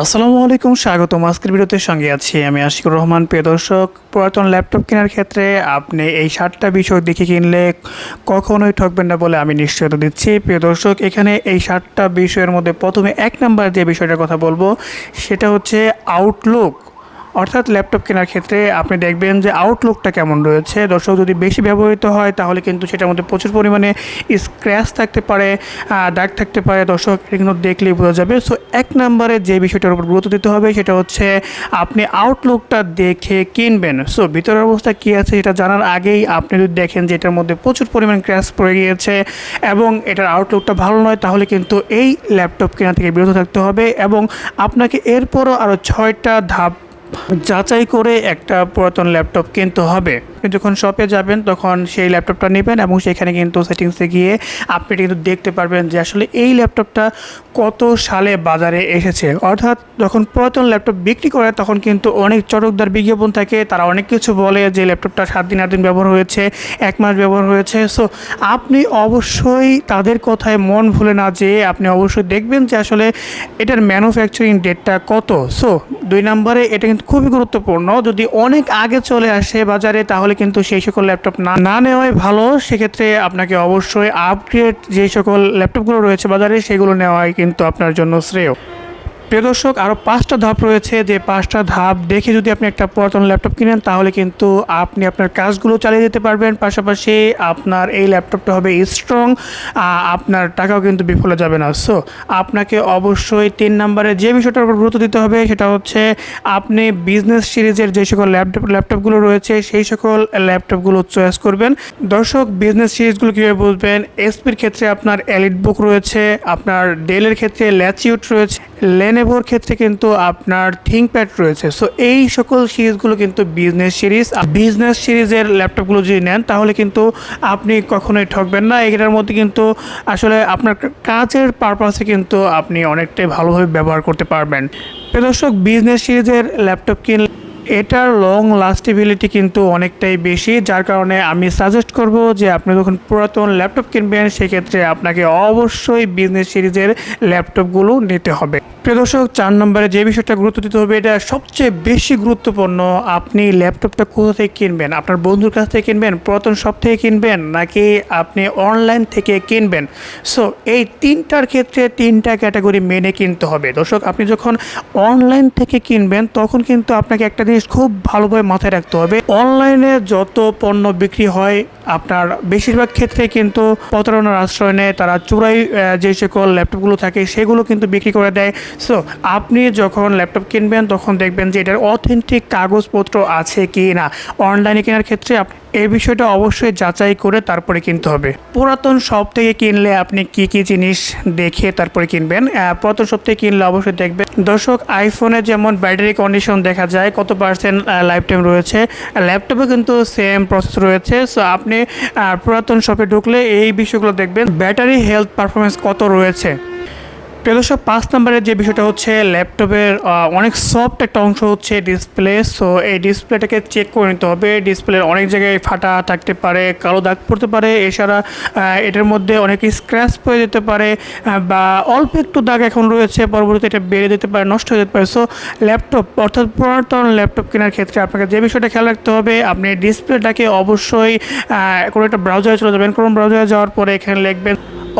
আসসালামু আলাইকুম স্বাগত আজকের ভিডিওতে সঙ্গে আছি আমি আশিকুর রহমান। প্রিয় দর্শক, পুরাতন ল্যাপটপ কেনার ক্ষেত্রে আপনি এই সাতটা বিষয় দেখে কিনলে কখনোই ঠকবেন না বলে আমি নিশ্চয়তা দিচ্ছি। প্রিয় দর্শক, এখানে এই সাতটা বিষয়ের মধ্যে প্রথমে এক নাম্বার যে বিষয়টার কথা বলব, সেটা হচ্ছে আউটলুক অর্থাৎ ল্যাপটপ কেনার ক্ষেত্রে আপনি দেখবেন যে আউটলুকটা কেমন রয়েছে। দর্শক যদি বেশি ব্যবহৃত হয়, তাহলে কিন্তু সেটার মধ্যে প্রচুর পরিমাণে স্ক্র্যাচ থাকতে পারে দাগ থাকতে পারে। দর্শক, এটা কিন্তু দেখলেই বোঝা যাবে। সো এক নম্বরে যে বিষয়টার উপর গুরুত্ব দিতে হবে, সেটা হচ্ছে আপনি আউটলুকটা দেখে কিনবেন। সো ভিতরের অবস্থা কী আছে সেটা জানার আগেই আপনি যদি দেখেন যে এটার মধ্যে প্রচুর পরিমাণ ক্র্যাশ পড়ে গিয়েছে এবং এটার আউটলুকটা ভালো নয়, তাহলে কিন্তু এই ল্যাপটপ কেনা থেকে বিরত থাকতে হবে এবং আপনাকে এরপরও আরও ছয়টা ধাপ যাচাই করে একটা পুরাতন ল্যাপটপ কিনতে হবে। আপনি যখন শপে যাবেন, তখন সেই ল্যাপটপটা নেবেন এবং সেখানে কিন্তু সেটিংসে গিয়ে আপনি কিন্তু দেখতে পারবেন যে আসলে এই ল্যাপটপটা কত সালে বাজারে এসেছে। অর্থাৎ যখন পুরাতন ল্যাপটপ বিক্রি করে, তখন কিন্তু অনেক চটকদার বিজ্ঞাপন থাকে। তারা অনেক কিছু বলে যে ল্যাপটপটা সাত দিন, আট দিন ব্যবহার হয়েছে, এক মাস ব্যবহার হয়েছে। সো আপনি অবশ্যই তাদের কথায় মন ভুলে না যেয়ে আপনি অবশ্যই দেখবেন যে আসলে এটার ম্যানুফ্যাকচারিং ডেটটা কত। সো দুই নম্বরে এটা কিন্তু খুবই গুরুত্বপূর্ণ। যদি অনেক আগে চলে আসে বাজারে, তাহলে কিন্তু সেই সকল ল্যাপটপ না না নেওয়াই ভালো। সেক্ষেত্রে আপনাকে অবশ্যই আপগ্রেড যে সকল ল্যাপটপগুলো রয়েছে বাজারে, সেগুলো নেওয়াই কিন্তু আপনার জন্য শ্রেয়। প্রিয় দর্শক আরও পাঁচটা ধাপ রয়েছে। যে পাঁচটা ধাপ দেখে যদি আপনি একটা পুরাতন ল্যাপটপ কিনেন, তাহলে কিন্তু আপনি আপনার কাজগুলো চালিয়ে যেতে পারবেন। পাশাপাশি আপনার এই ল্যাপটপটা হবে স্ট্রং আপনার টাকাও কিন্তু বিফলে যাবে না। সো আপনাকে অবশ্যই তিন নম্বরে যে বিষয়টার উপর গুরুত্ব দিতে হবে, সেটা হচ্ছে আপনি বিজনেস সিরিজের যে সকল ল্যাপটপ, ল্যাপটপগুলো রয়েছে, সেই সকল ল্যাপটপগুলো চয়েস করবেন। দর্শক বিজনেস সিরিজগুলো কীভাবে বুঝবেন? এসপির ক্ষেত্রে আপনার এলিট বুক রয়েছে, আপনার ডেলের ক্ষেত্রে ল্যাচিউট রয়েছে লেনেভোর ক্ষেত্রে কিন্তু আপনার থিঙ্কপ্যাড রয়েছে। সো এই সকল সিরিজগুলো কিন্তু বিজনেস সিরিজ বিজনেস সিরিজের ল্যাপটপগুলো যদি নেন, তাহলে কিন্তু আপনি কখনোই ঠকবেন না। এটার মধ্যে কিন্তু আসলে আপনার কাজের পারপাসে কিন্তু আপনি অনেকটাই ভালোভাবে ব্যবহার করতে পারবেন। প্রদর্শক বিজনেস সিরিজের ল্যাপটপ কিনলে এটার লং লাস্টেবিলিটি কিন্তু অনেকটাই বেশি, যার কারণে আমি সাজেস্ট করব যে আপনি যখন পুরাতন ল্যাপটপ কিনবেন, সেক্ষেত্রে আপনাকে অবশ্যই বিজনেস সিরিজের ল্যাপটপগুলো নিতে হবে। প্রিয় দর্শক, চার নম্বরে যে বিষয়টা গুরুত্ব দিতে হবে, এটা সবচেয়ে বেশি গুরুত্বপূর্ণ, আপনি ল্যাপটপটা কোথা থেকে কিনবেন? আপনার বন্ধুর কাছ থেকে কিনবেন, পুরাতন শপ থেকে কিনবেন, নাকি আপনি অনলাইন থেকে কিনবেন? সো এই তিনটার ক্ষেত্রে তিনটা ক্যাটাগরি মেনে কিনতে হবে। দর্শক, আপনি যখন অনলাইন থেকে কিনবেন, তখন কিন্তু আপনাকে একটা জিনিস খুব ভালোভাবে মাথায় রাখতে হবে। অনলাইনে যত পণ্য বিক্রি হয়, আপনার বেশিরভাগ ক্ষেত্রে কিন্তু প্রতারণার আশ্রয় নেয়। তারা চোরাই যে সকল ল্যাপটপগুলো থাকে, সেগুলো কিন্তু বিক্রি করে দেয়। সো আপনি যখন ল্যাপটপ কিনবেন, তখন দেখবেন যে এটার অথেন্টিক কাগজপত্র আছে কি না অনলাইনে কেনার ক্ষেত্রে এই বিষয়টা অবশ্যই যাচাই করে তারপরে কিনতে হবে। পুরাতন শপ থেকে কিনলে আপনি কি কি জিনিস দেখে তারপরে কিনবেন। পুরাতন শপ থেকে কিনলে অবশ্যই দেখবেন। দর্শক আইফোনে যেমন ব্যাটারি কন্ডিশন দেখা যায়, কত পার্সেন্ট লাইফ টাইম রয়েছে। ল্যাপটপে কিন্তু সেম প্রসেস রয়েছে। সো আপনি পুরাতন শপে ঢুকলে এই বিষয়গুলো দেখবেন। ব্যাটারি হেলথ পারফরমেন্স কত রয়েছে? প্রিয়দর্শক পাঁচ নম্বরের যে বিষয়টা হচ্ছে ল্যাপটপের অনেক সফট একটা অংশ হচ্ছে ডিসপ্লে সো এই ডিসপ্লেটাকে চেক করে নিতে হবে। ডিসপ্লের অনেক জায়গায় ফাটা থাকতে পারে, কালো দাগ পড়তে পারে, এছাড়া এটার মধ্যে অনেক স্ক্র্যাচ পড়ে যেতে পারে বা অল্প একটু দাগ এখন রয়েছে, পরবর্তীতে এটা বেড়ে যেতে পারে, নষ্ট হয়ে যেতে পারে। সো ল্যাপটপ অর্থাৎ পুরাতন ল্যাপটপ কেনার ক্ষেত্রে আপনাকে যে বিষয়টা খেয়াল রাখতে হবে, আপনি ডিসপ্লেটাকে অবশ্যই কোনো একটা ব্রাউজারে চলে যাবেন। কোনো ব্রাউজারে যাওয়ার পরে এখানে লিখবেন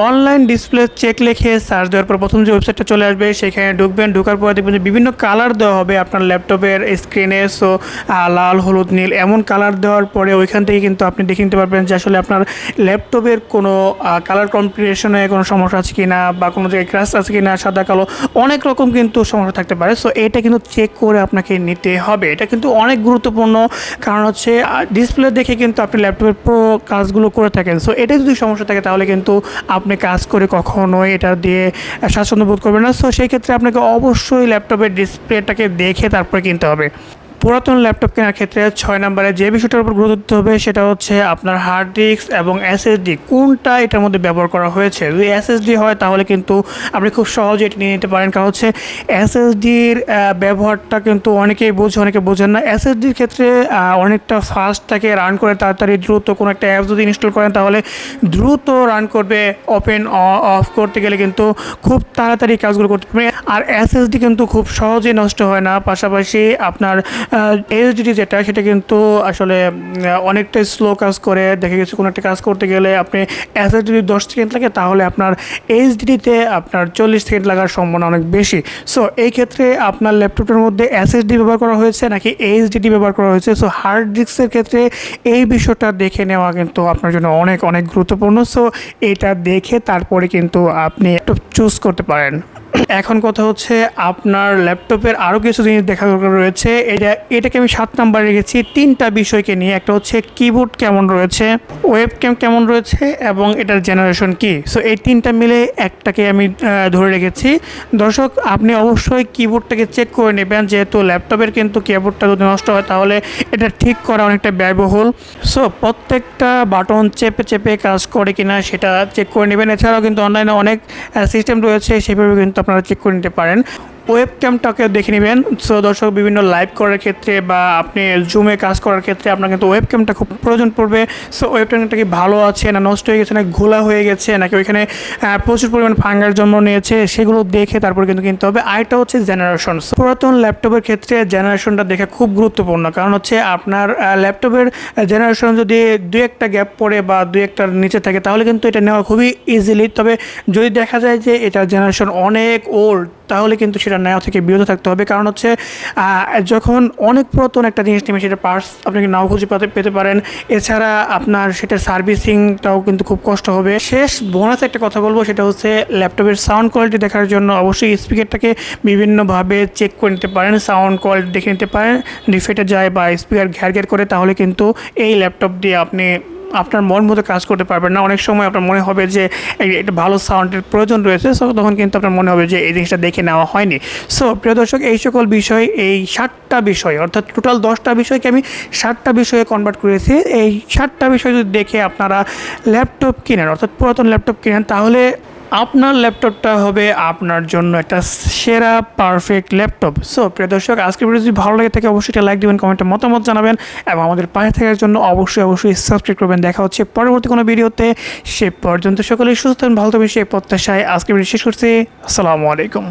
অনলাইন ডিসপ্লে চেক লিখে সার্চ দেওয়ার পর প্রথম যে ওয়েবসাইটটা চলে আসবে, সেখানে ঢুকবেন। ঢোকার পর দেখবেন যে বিভিন্ন কালার দেওয়া হবে আপনার ল্যাপটপের স্ক্রিনে সো লাল, হলুদ, নীল এমন কালার দেওয়ার পরে ওইখান থেকে কিন্তু আপনি দেখে নিতে পারবেন যে আসলে আপনার ল্যাপটপের কোনো কালার কম্পিটিশনে কোনো সমস্যা আছে কি না বা কোনো জায়গায় ক্রাশ আছে কি না সাদা, কালো, অনেক রকম কিন্তু সমস্যা থাকতে পারে। সো এটা কিন্তু চেক করে আপনাকে নিতে হবে। এটা কিন্তু অনেক গুরুত্বপূর্ণ। কারণ হচ্ছে ডিসপ্লে দেখে কিন্তু আপনি ল্যাপটপের পুরো কাজগুলো করে থাকেন। সো এটা যদি সমস্যা থাকে তাহলে কিন্তু আপনি কাজ করে কখনোই এটা দিয়ে স্বাচ্ছন্দ্য বোধ করবেন না। সো সেই ক্ষেত্রে আপনাকে অবশ্যই ল্যাপটপের ডিসপ্লেটাকে দেখে তারপরে কিনতে হবে। পুরাতন ল্যাপটপ কেনার ক্ষেত্রে ছয় নম্বরে যে বিষয়টার উপর গুরুত্ব দিতে হবে সেটা হচ্ছে আপনার হার্ড ডিস্ক এবং এসএসডি কোনটা এটার মধ্যে ব্যবহার করা হয়েছে? যদি এসএসডি হয় তাহলে কিন্তু আপনি খুব সহজে এটি নিয়ে নিতে পারেন। কারণ হচ্ছে এসএসডির ব্যবহারটা কিন্তু অনেকেই বোঝে, অনেকে বোঝেন না। এসএসডির ক্ষেত্রে অনেকটা ফাস্ট থাকে রান করে তাড়াতাড়ি দ্রুত কোনো একটা অ্যাপ যদি ইনস্টল করেন তাহলে দ্রুত রান করবে ওপেন অফ করতে গেলে কিন্তু খুব তাড়াতাড়ি কাজগুলো করতে পারবে আর এসএসডি কিন্তু খুব সহজে নষ্ট হয় না। পাশাপাশি আপনার এইচডিডি যেটা, সেটা কিন্তু আসলে অনেকটাই স্লো কাজ করে। দেখে গেছে কোনো একটা কাজ করতে গেলে আপনি এসএসডি দশ সেকেন্ড লাগে, তাহলে আপনার এইচডিডিতে আপনার চল্লিশ সেকেন্ড লাগার সম্ভাবনা অনেক বেশি। সো এই ক্ষেত্রে আপনার ল্যাপটপের মধ্যে এসএসডি ব্যবহার করা হয়েছে, নাকি এইচডিডি ব্যবহার করা হয়েছে? সো হার্ড ডিস্কের ক্ষেত্রে এই বিষয়টা দেখে নেওয়া কিন্তু আপনার জন্য অনেক অনেক গুরুত্বপূর্ণ। সো এটা দেখে তারপরে কিন্তু আপনি ল্যাপটপ চুজ করতে পারেন। এখন কথা হচ্ছে আপনার ল্যাপটপের আরও কিছু জিনিস দেখা দরকার রয়েছে। এটা, এটাকে আমি সাত নাম্বার রেখেছি। তিনটা বিষয়কে নিয়ে, একটা হচ্ছে কিবোর্ড কেমন রয়েছে ওয়েব ক্যাম কেমন রয়েছে এবং এটার জেনারেশন কি। সো এই তিনটা মিলে একটাকে আমি ধরে রেখেছি। দর্শক, আপনি অবশ্যই কিবোর্ডটাকে চেক করে নেবেন। যেহেতু ল্যাপটপের কিন্তু কিবোর্ডটা যদি নষ্ট হয়, তাহলে এটা ঠিক করা অনেকটা ব্যয়বহুল। সো প্রত্যেকটা বাটন চেপে চেপে কাজ করে কিনা, সেটা চেক করে নেবেন। এছাড়াও কিন্তু অনলাইনে অনেক সিস্টেম রয়েছে। সেভাবে কিন্তু আপনারা চেক করে নিতে পারেন। ওয়েব ক্যামটাকে দেখে নেবেন। সো দর্শক, বিভিন্ন লাইভ করার ক্ষেত্রে বা আপনি জুমে কাজ করার ক্ষেত্রে আপনার কিন্তু ওয়েব ক্যামটা খুব প্রয়োজন পড়বে। সো ওয়েব ক্যামটা কি ভালো আছে না নষ্ট হয়ে গেছে না ঘোলা হয়ে গেছে নাকি ওইখানে প্রচুর পরিমাণ ফাঙ্গার জন্ম নিয়েছে সেগুলো দেখে তারপর কিন্তু কিনতে হবে। আরেকটা হচ্ছে জেনারেশন পুরাতন ল্যাপটপের ক্ষেত্রে জেনারেশনটা দেখা খুব গুরুত্বপূর্ণ। কারণ হচ্ছে আপনার ল্যাপটপের জেনারেশন যদি দু একটা গ্যাপ পড়ে বা দু একটার নিচে থাকে তাহলে কিন্তু এটা নেওয়া খুবই ইজিলি তবে যদি দেখা যায় যে এটা জেনারেশন অনেক ওল্ড তাহলে কিন্তু সেটা নেওয়া থেকে বিরত থাকতে হবে। কারণ হচ্ছে যখন অনেক পুরাতন একটা জিনিস নেবে সেটা পার্টস আপনি নাও খুঁজে পেতে পেতে পারেন। এছাড়া আপনার সেটার সার্ভিসিংটাও কিন্তু খুব কষ্ট হবে। শেষ বোনাস একটা কথা বলব, সেটা হচ্ছে ল্যাপটপের সাউন্ড কোয়ালিটি দেখার জন্য অবশ্যই স্পিকারটাকে বিভিন্নভাবে চেক করে নিতে পারেন। সাউন্ড কোয়ালিটি দেখে নিতে পারেন। ডিফেটে যায় বা স্পিকার ঘ্যার ঘ্যার করে, তাহলে কিন্তু এই ল্যাপটপ দিয়ে আপনি আপনার মন মতো কাজ করতে পারবেন না। অনেক সময় আপনার মনে হবে যে একটা ভালো সাউন্ডের প্রয়োজন রয়েছে সো তখন কিন্তু আপনার মনে হবে যে, এই জিনিসটা দেখে নেওয়া হয়নি। সো প্রিয় দর্শক, এই সকল বিষয়, এই ষাটটা বিষয়, অর্থাৎ টোটাল দশটা বিষয়কে আমি ষাটটা বিষয়ে কনভার্ট করেছি। এই ষাটটা বিষয় যদি দেখে আপনারা ল্যাপটপ কিনেন, অর্থাৎ পুরাতন ল্যাপটপ কিনেন, তাহলে আপনার ল্যাপটপটা হবে আপনার জন্য একটা সেরা পারফেক্ট ল্যাপটপ। সো প্রিয় দর্শক, আজকের ভিডিও যদি ভালো লাগে থাকে, অবশ্যই একটা লাইক দেবেন কমেন্টে মতামত জানাবেন এবং আমাদের পাশে থাকার জন্য অবশ্যই অবশ্যই সাবস্ক্রাইব করবেন। দেখা হচ্ছে পরবর্তী কোনো ভিডিওতে। সে পর্যন্ত সকলেই সুস্থ ভালো থাকবেন সেই প্রত্যাশায় আজকে ভিডিও শেষ করছি। আসসালামু আলাইকুম।